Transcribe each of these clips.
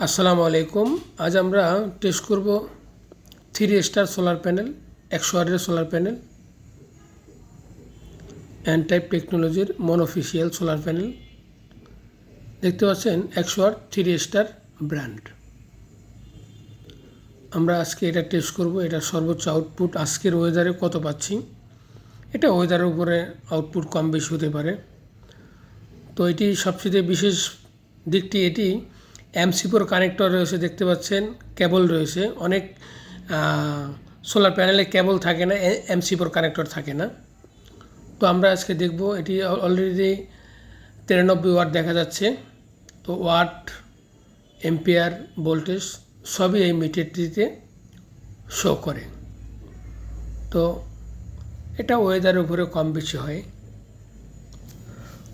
আসসালামু আলাইকুম। আজ আমরা টেস্ট করব থ্রি স্টার সোলার প্যানেল একশো আটের সোলার প্যানেল অ্যান্ড টাইপ টেকনোলজির মনোফিশিয়াল সোলার প্যানেল দেখতে পাচ্ছেন একশো আট থ্রি স্টার ব্র্যান্ড আমরা আজকে এটা টেস্ট করব, এটা সর্বোচ্চ আউটপুট আজকের ওয়েদারে কত পাচ্ছি? এটা ওয়েদারের উপরে আউটপুট কম বেশি হতে পারে। তো এটি সবচেয়ে বিশেষ দিকটি এটি এমসিপোর কানেক্টর রয়েছে, দেখতে পাচ্ছেন কেবল রয়েছে। অনেক সোলার প্যানেলে কেবল থাকে না এমসিপোর কানেক্টর থাকে না। তো আমরা আজকে দেখব, এটি অলরেডি তিরানব্বই ওয়াট দেখা যাচ্ছে। তো ওয়াট এম্পিয়ার ভোল্টেজ সবই এই মিটারটিতে শো করে। তো এটা ওয়েদারের উপরে কম বেশি হয়।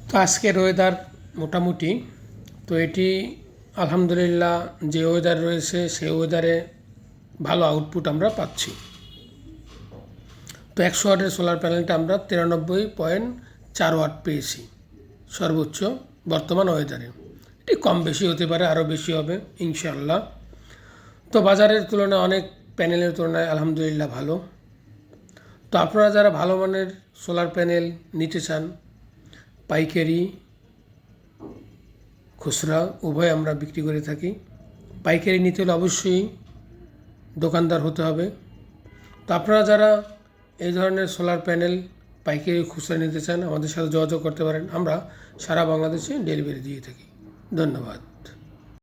তো আজকের ওয়েদার মোটামুটি, তো এটি আলহামদুলিল্লাহ, যে ওয়েদার রয়েছে সেই ওয়েদারে ভালো আউটপুট আমরা পাচ্ছি। তো একশো ওয়াটের সোলার প্যানেলটা আমরা তিরানব্বই পয়েন্ট চার ওয়াট পেয়েছি, সর্বোচ্চ বর্তমান ওয়েদারে এটি কম বেশি হতে পারে আরও বেশি হবে ইনশাল্লাহ তো বাজারের তুলনায় অনেক প্যানেলের তুলনায় আলহামদুলিল্লাহ ভালো। তো আপনারা যারা ভালো মানের সোলার প্যানেল নিতে চান, পাইকারি খুচরা উভয় আমরা বিক্রি করে থাকি। পাইকারি নিতে হলে অবশ্যই দোকানদার হতে হবে। তো আপনারা যারা এই ধরনের সোলার প্যানেল পাইকারি খুচরা নিতে চান, আমাদের সাথে যোগাযোগ করতে পারেন। আমরা সারা বাংলাদেশে ডেলিভারি দিয়ে থাকি। ধন্যবাদ।